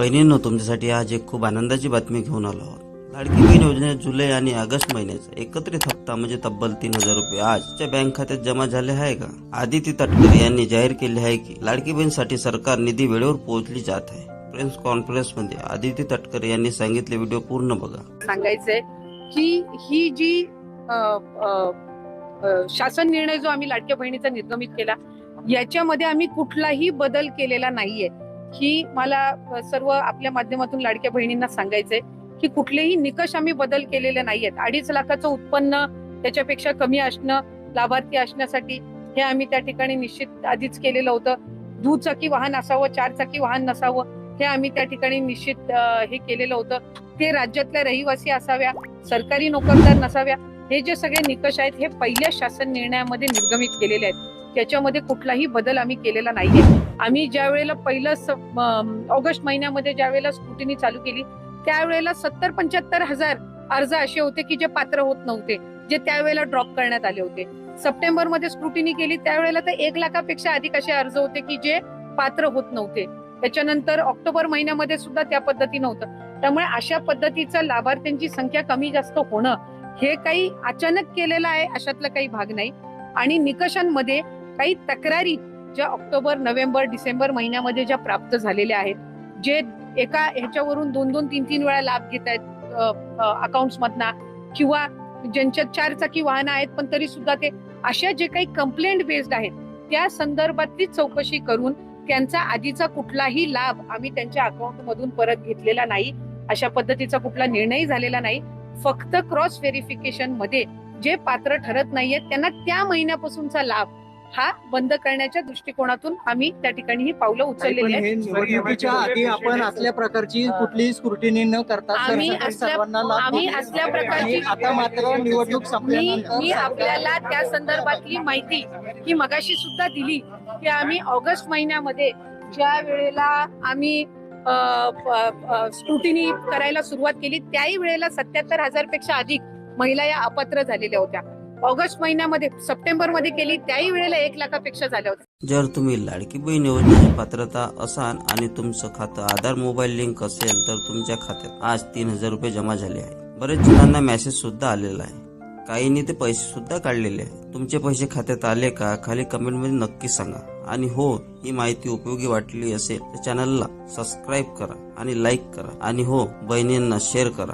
बहिणींनो तुमच्यासाठी आज एक खूप आनंदाची बातमी घेऊन आलो आहोत. लाडकी बहीण योजनेत जुलै आणि ऑगस्ट महिन्याचा एकत्रित हप्ता म्हणजे तब्बल तीन हजार रुपये आजच्या बँक खात्यात जमा झाले आहे का? आदिती तटकरे यांनी जाहीर केले आहे की लाडकी बहीणसाठी सरकार निधी वेळेवर पोहोचली जात आहे. प्रेस कॉन्फरन्समध्ये आदिती तटकरे यांनी सांगितले व्हिडिओ पूर्ण बघा. सांगायचंय की ही जी शासन निर्णय जो आम्ही लाडक्या बहिणीचा निर्गमित केला याच्यामध्ये आम्ही कुठलाही बदल केलेला नाहीये. ही मला सर्व आपल्या माध्यमातून लाडक्या बहिणींना सांगायचंय की कुठलेही निकष आम्ही बदल केलेले नाहीयेत. अडीच लाखाचं उत्पन्न त्याच्यापेक्षा कमी असणं लाभार्थी असण्यासाठी हे आम्ही त्या ठिकाणी निश्चित आधीच केलेलं होतं. दुचाकी वाहन असावं चार चाकी वाहन नसावं हे आम्ही त्या ठिकाणी निश्चित हे केलेलं होतं. ते राज्यातल्या रहिवासी असाव्या सरकारी नोकरदार नसाव्या हे जे सगळे निकष आहेत हे पहिल्या शासन निर्णयामध्ये निर्गमित केलेले आहेत. त्याच्यामध्ये कुठलाही बदल आम्ही केलेला नाहीये. आम्ही ज्या वेळेला पहिलं ऑगस्ट महिन्यामध्ये ज्या वेळेला स्क्रुटिनी चालू केली त्यावेळेला सत्तर पंच्याहत्तर हजार अर्ज असे होते की जे पात्र होत नव्हते जे त्यावेळेला ड्रॉप करण्यात आले होते. सप्टेंबरमध्ये स्क्रुटिनी केली त्यावेळेला तर एक लाखापेक्षा अधिक असे अर्ज होते की जे पात्र होत नव्हते. त्याच्यानंतर ऑक्टोबर महिन्यामध्ये सुद्धा त्या पद्धती नव्हतं. त्यामुळे अशा पद्धतीचं लाभार्थ्यांची संख्या कमी जास्त होणं हे काही अचानक केलेलं आहे अशातला काही भाग नाही. आणि निकषांमध्ये काही तक्रारी ज्या ऑक्टोबर नोव्हेंबर डिसेंबर महिन्यामध्ये ज्या प्राप्त झालेल्या आहेत जे एका ह्याच्यावरून दोन दोन तीन तीन वेळा लाभ घेत आहेत अकाउंट मधना किंवा ज्यांच्या चार चाकी वाहनं आहेत पण तरी सुद्धा ते अशा जे काही कंप्लेंट बेस्ड आहेत त्या संदर्भातली चौकशी करून त्यांचा आधीचा कुठलाही लाभ आम्ही त्यांच्या अकाउंट मधून परत घेतलेला नाही अशा पद्धतीचा कुठला निर्णय झालेला नाही. फक्त क्रॉस व्हेरिफिकेशनमध्ये जे पात्र ठरत नाहीयेत त्यांना त्या महिन्यापासूनचा लाभ हा बंद करण्याच्या दृष्टिकोनातून आम्ही त्या ठिकाणी ही पावलं उचललेली आहेत. हे निवडणुकीच्या आधी आपण असल्या प्रकारची कुठलीही स्क्रुटिनी न करता आम्ही सरसकट असल्या- सर्वांना लाभ आम्ही. असल्या प्रकारची- आणि आता मात्र निवडणूक मी संपल्यानंतर मी आपल्याला त्या संदर्भातली माहिती ही मगाशी सुद्धा दिली की आम्ही ऑगस्ट महिन्यामध्ये ज्या वेळेला आम्ही स्क्रुटिनी करायला सुरुवात केली त्याही वेळेला सत्याहत्तर हजारपेक्षा अधिक महिला या अपात्र झालेल्या होत्या. ऑगस्ट महिन्यामध्ये सप्टेंबरमध्ये केली त्याही वेळेला एक लाखापेक्षा झाल्या होत्या जर तुम्ही लाडकी बहीण योजनेची पात्रता असाल आणि तुमचं खातं आधार मोबाईल लिंक असेल तर तुमच्या खात्यात आज तीन हजार रुपये जमा झाले आहे. बरेच जणांना मेसेज सुद्धा आलेला आहे. काहींनी ते पैसे सुद्धा काढलेले आहे तुमचे पैसे खात्यात आले का खाली कमेंटमध्ये नक्की सांगा. आणि हो ही माहिती उपयोगी वाटली असेल तर चॅनलला सबस्क्राईब करा आणि लाईक करा. आणि हो बहिणींना शेअर करा.